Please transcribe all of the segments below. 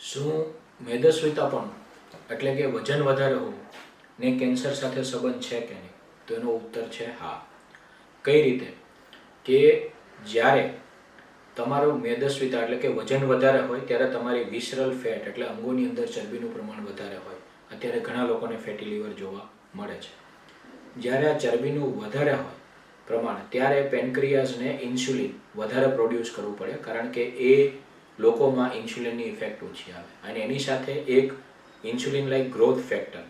શું? મેદસ્વીતાપણું એટલે કે વજન વધારે હોવું. ને કેન્સર સાથે સંબંધ છે કે નહીં? તો એનો ઉત્તર છે હા. કઈ રીતે? કે જ્યારે તમારું મેદસ્વીતા એટલે કે વજન વધારે હોય, ત્યારે તમારી વિસરલ ફેટ એટલે અંગોની અંદર ચરબીનું પ્રમાણ વધારે હોય. અત્યારે ઘણા લોકોને ફેટી લીવર જોવા મળે છે. જ્યારે આ ચરબીનું વધારે હોય પ્રમાણ, ત્યારે પેનક્રિયાઝને ઇન્સ્યુલિન વધારે પ્રોડ્યુસ કરવું પડે. કારણ કે એ લોકોમાં ઇન્સ્યુલિનની ઇફેક્ટ ઓછી આવે. અને એની સાથે એક ઇન્સ્યુલિન લાઈક ગ્રોથ ફેક્ટર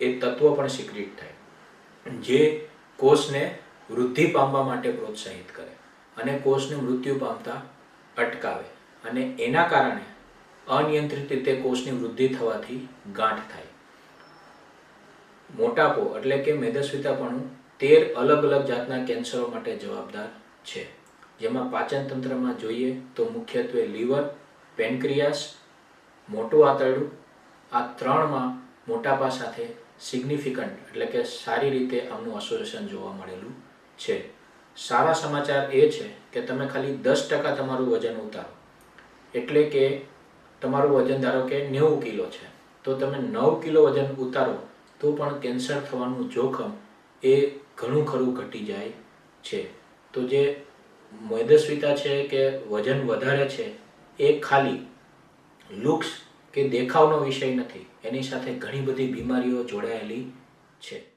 એ તત્વ પણ સિક્રિટ થાય. જે કોષને વૃદ્ધિ પામવા માટે પ્રોત્સાહિત કરે અને કોષને મૃત્યુ પામતા અટકાવે અને એના કારણે અનિયંત્રિત રીતે કોષની વૃદ્ધિ થવાથી ગાંઠ થાય. મોટાપો એટલે કે મેદસ્વીતાપણું તેર અલગ અલગ જાતના કેન્સરો માટે જવાબદાર છે. જેમાં પાચન તંત્રમાં જોઈએ તો મુખ્યત્વે લીવર, પેનક્રિયાસ, મોટું આંતરડું, આ ત્રણમાં મોટાપા સાથે સિગ્નિફિકન્ટ એટલે કે સારી રીતે આમનું એસોસિએશન જોવા મળેલું છે. સારા સમાચાર એ છે કે તમે ખાલી દસ ટકા તમારું વજન ઉતારો. એટલે કે તમારું વજન ધારો કે નેવું કિલો છે, તો તમે નવ કિલો વજન ઉતારો, તો પણ કેન્સર થવાનું જોખમ એ ઘણું ખરું ઘટી જાય છે. તો જે મેદસ્વીતા છે કે વજન વધારે છે, એ ખાલી લુક્સ કે દેખાવનો વિષય નથી. એની સાથે ઘણી બધી બીમારીઓ જોડાયેલી છે.